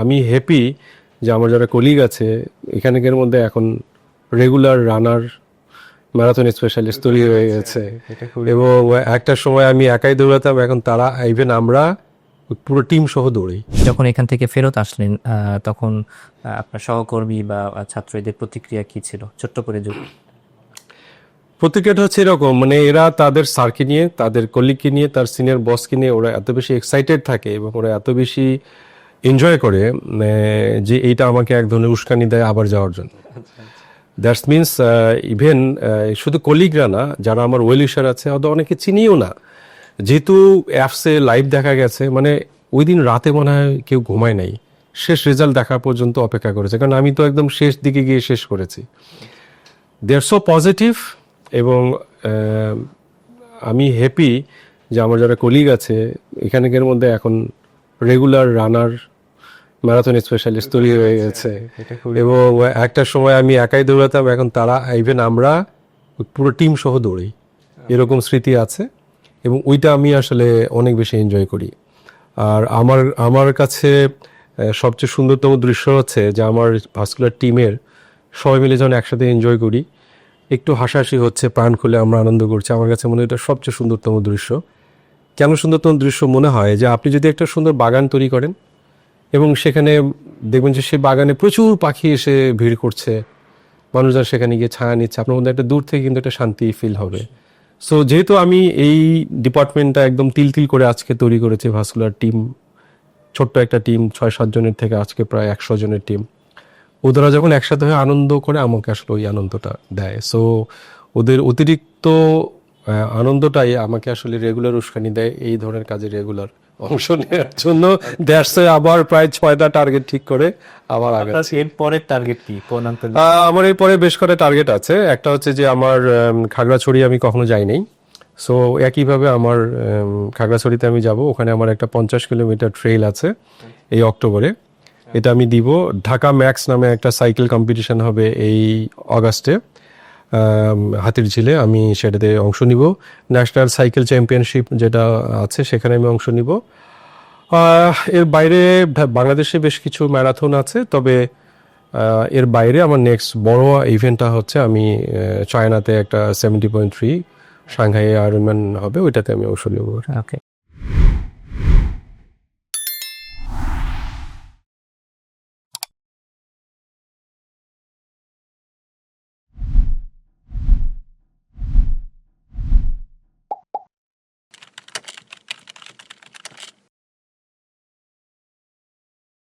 আমি হ্যাপি যে আমার যারা কলিগ আছে এখানকার মধ্যে এখন রেগুলার রানার ম্যারাথন স্পেশালিস্ট তৈরি হয়ে গেছে। এবং একটা সময় আমি একাই দৌড়াতাম এখন তারা ইভেন আমরা পুরো টিম সহ দৌড়ি। যখন এখান থেকে ফেরত আসলেন তখন আপনার সহকর্মী বা ছাত্রদের প্রতিক্রিয়া কি ছিল? ছোট্ট করে যদি প্রতিক্রিয়াটা হচ্ছে এরকম মানে এরা তাদের স্যারকে নিয়ে তাদের কলিগকে নিয়ে তার সিনিয়র বসকে নিয়ে ওরা এত বেশি এক্সাইটেড থাকে এবং ওরা এত বেশি এনজয় করে মানে, যে এইটা আমাকে এক ধরনের উস্কানি দেয় আবার যাওয়ার জন্য। দ্যাটস মিনস ইভেন শুধু কলিগরা না যারা আমার ওয়েল উইশার আছে হয়তো অনেকে চিনিও না। যেহেতু অ্যাপসে লাইভ দেখা গেছে মানে ওই দিন রাতে মনে হয় কেউ ঘুমায় নাই। শেষ রেজাল্ট দেখা পর্যন্ত অপেক্ষা করেছে কারণ আমি তো একদম শেষ দিকে গিয়ে শেষ করেছি। দে আর সো পজিটিভ এবং আমি হ্যাপি যে আমার যারা কলিগ আছে এখানকার মধ্যে এখন রেগুলার রানার ম্যারাথন স্পেশালিস্ট তৈরি হয়ে গেছে। এবং একটা সময় আমি একাই দৌড়াতাম এখন তারা ইভেন আমরা পুরো টিম সহ দৌড়ি। এরকম স্মৃতি আছে এবং ওইটা আমি আসলে অনেক বেশি এনজয় করি। আর আমার আমার কাছে সবচেয়ে সুন্দরতম দৃশ্য হচ্ছে যে আমার ভাস্কুলার টিমের সবাই মিলে যখন একসাথে এনজয় করি একটু হাসাহাসি হচ্ছে প্রাণ খুলে আমরা আনন্দ করছি। আমার কাছে মনে হয় এটা সবচেয়ে সুন্দরতম দৃশ্য। কেন সুন্দরতম দৃশ্য মনে হয়? যে আপনি যদি একটা সুন্দর বাগান তৈরি করেন এবং সেখানে দেখবেন যে সেই বাগানে প্রচুর পাখি এসে ভিড় করছে। মানুষজন সেখানে গিয়ে ছায়া নিচ্ছে। আপনার মধ্যে একটা দূর থেকে কিন্তু একটা শান্তি ফিল হবে। সো যেহেতু আমি এই ডিপার্টমেন্টটা একদম তিল তিল করে আজকে তৈরি করেছি ভাস্কুলার টিম ছোট্ট একটা টিম ছয় সাত জনের থেকে আজকে প্রায় একশো জনের টিম ওদেরা যখন একসাথে হয়ে আনন্দ করে, আমাকে আসলে ওই আনন্দটা দেয়। সো ওদের অতিরিক্ত আনন্দটাই আমাকে আসলে রেগুলার উস্কানি দেয়। এই ধরনের কাজে রেগুলার অংশ নেওয়ার জন্য দ্যাটসে আবার প্রায় ছয়টা টার্গেট ঠিক করে আবার আগে এর পরের টার্গেট কি? আমার এরপরে বেশ কটা টার্গেট আছে। একটা হচ্ছে যে আমার খাগড়াছড়ি আমি কখনো যাইনি। সো একইভাবে আমার খাগড়াছড়িতে আমি যাব। ওখানে আমার একটা পঞ্চাশ কিলোমিটার ট্রেইল আছে এই অক্টোবরে। এটা আমি দিব। ঢাকা ম্যাক্স নামে একটা সাইকেল কম্পিটিশন হবে এই অগাস্টে। হাতির ঝিলে আমি সেটাতে অংশ নিব। ন্যাশনাল সাইকেল চ্যাম্পিয়নশিপ যেটা আছে, সেখানে আমি অংশ নিব। এর বাইরে বাংলাদেশে বেশ কিছু ম্যারাথন আছে, তবে এর বাইরে আমার নেক্সট বড় ইভেন্টটা হচ্ছে আমি চায়নাতে একটা seventy point three Shanghai Ironman হবে, ওইটাতে আমি অংশ নেব। ওকে